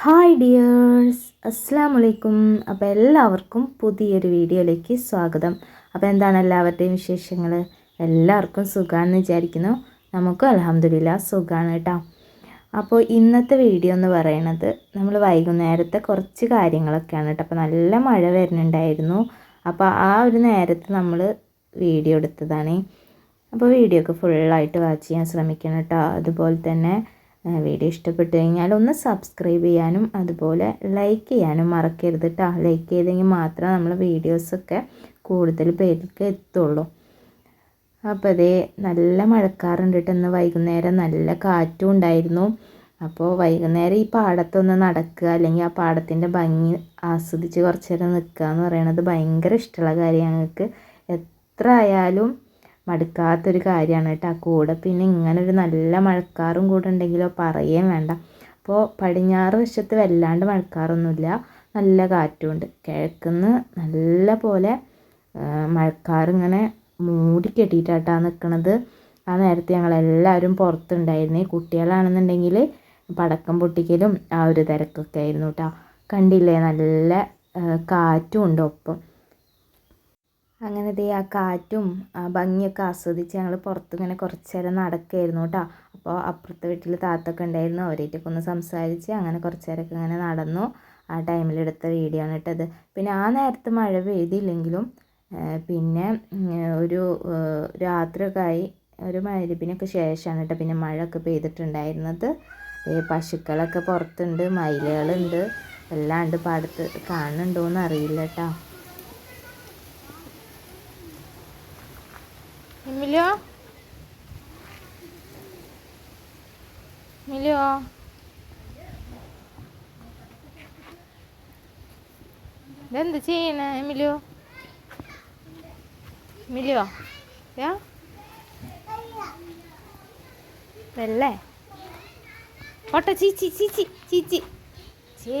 Hi dears അസ്സാം വലൈക്കും അപ്പോൾ എല്ലാവർക്കും പുതിയൊരു വീഡിയോയിലേക്ക് സ്വാഗതം. അപ്പോൾ എന്താണ് എല്ലാവരുടെയും വിശേഷങ്ങൾ എല്ലാവർക്കും സുഖമാണെന്ന് വിചാരിക്കുന്നു. നമുക്കും അലഹമ്മദില്ല സുഖമാണ് കേട്ടോ. അപ്പോൾ ഇന്നത്തെ വീഡിയോ എന്ന് പറയുന്നത് നമ്മൾ വൈകുന്നേരത്തെ കുറച്ച് കാര്യങ്ങളൊക്കെയാണ് കേട്ടോ. അപ്പോൾ നല്ല മഴ വരുന്നുണ്ടായിരുന്നു. അപ്പോൾ ആ ഒരു നേരത്ത് നമ്മൾ വീഡിയോ എടുത്തതാണ്. അപ്പോൾ വീഡിയോ ഒക്കെ ഫുള്ളായിട്ട് വാച്ച് ചെയ്യാൻ ശ്രമിക്കണം കേട്ടോ. അതുപോലെ തന്നെ വീഡിയോ ഇഷ്ടപ്പെട്ടു കഴിഞ്ഞാൽ ഒന്ന് സബ്സ്ക്രൈബ് ചെയ്യാനും അതുപോലെ ലൈക്ക് ചെയ്യാനും മറക്കരുത് കേട്ടോ ലൈക്ക് ചെയ്തെങ്കിൽ മാത്രമേ നമ്മൾ വീഡിയോസൊക്കെ കൂടുതൽ പേർക്ക് എത്തുള്ളൂ. അപ്പോൾ അതേ നല്ല മഴക്കാറുണ്ട് കേട്ടോ ഇന്ന് വൈകുന്നേരം നല്ല കാറ്റും ഉണ്ടായിരുന്നു. അപ്പോൾ വൈകുന്നേരം ഈ പാടത്തൊന്ന് നടക്കുക അല്ലെങ്കിൽ ആ പാടത്തിന്റെ ഭംഗി ആസ്വദിച്ച് കുറച്ച് നേരം നിൽക്കുക എന്ന് പറയുന്നത് ഭയങ്കര ഇഷ്ടമുള്ള കാര്യമാണ്. ഞങ്ങൾക്ക് എത്ര ആയാലും മടുക്കാത്തൊരു കാര്യമാണ് കേട്ടോ. കൂടെ പിന്നെ ഇങ്ങനൊരു നല്ല മഴക്കാറും കൂടെ ഉണ്ടെങ്കിലോ പറയുകയും വേണ്ട. അപ്പോൾ പടിഞ്ഞാറ് വശത്ത് വല്ലാണ്ട് മഴക്കാറൊന്നുമില്ല. നല്ല കാറ്റുമുണ്ട് കിഴക്കുന്ന് നല്ല പോലെ മഴക്കാറിങ്ങനെ മൂടിക്കെട്ടിയിട്ടാട്ടാണ് നിൽക്കുന്നത് ആ നേരത്തെ ഞങ്ങളെല്ലാവരും പുറത്തുണ്ടായിരുന്നേ. കുട്ടികളാണെന്നുണ്ടെങ്കിൽ പടക്കം പൊട്ടിക്കലും ആ ഒരു തിരക്കൊക്കെ ആയിരുന്നു കേട്ടോ. കണ്ടില്ലേ? നല്ല കാറ്റും ഉണ്ട് ഒപ്പം. അങ്ങനെ ദേ ആ കാറ്റും ആ ഭംഗിയൊക്കെ ആസ്വദിച്ച് ഞങ്ങൾ പുറത്തിങ്ങനെ കുറച്ച് നേരം നടക്കുകയായിരുന്നു കേട്ടോ അപ്പോൾ അപ്പുറത്തെ വീട്ടിൽ താത്തൊക്കെ ഉണ്ടായിരുന്നു. അവരായിട്ടൊക്കെ ഒന്ന് സംസാരിച്ച് അങ്ങനെ കുറച്ച് നേരമൊക്കെ ഇങ്ങനെ നടന്നു. ആ ടൈമിലെടുത്ത വീഡിയോ ആണ് കേട്ടത്. പിന്നെ ആ നേരത്ത് മഴ പെയ്തില്ലെങ്കിലും പിന്നെ ഒരു രാത്രിയൊക്കെ ആയി. ഒരു മരുപ്പിനൊക്കെ ശേഷമാണ് കേട്ടോ പിന്നെ മഴയൊക്കെ പെയ്തിട്ടുണ്ടായിരുന്നത്. പശുക്കളൊക്കെ പുറത്തുണ്ട് മയിലുകളുണ്ട്. എല്ലാം ഉണ്ട്. പാടത്ത് കാണുന്നുണ്ടോയെന്ന് അറിയില്ല കേട്ടോ മിലിയോ മിലിയോ ഇതെന്ത് ചെയ്യണ മിലിയോ മിലിയോ യാ? വെള്ളേ? ഓട്ട ചീച്ചി ചീച്ചി ചീച്ചി ചേ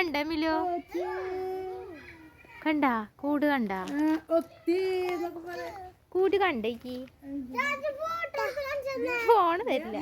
കണ്ട മിലോ? കണ്ട? കൂട് കണ്ട? കൂട് കണ്ടേക്ക്. ഫോണ് തരില്ല.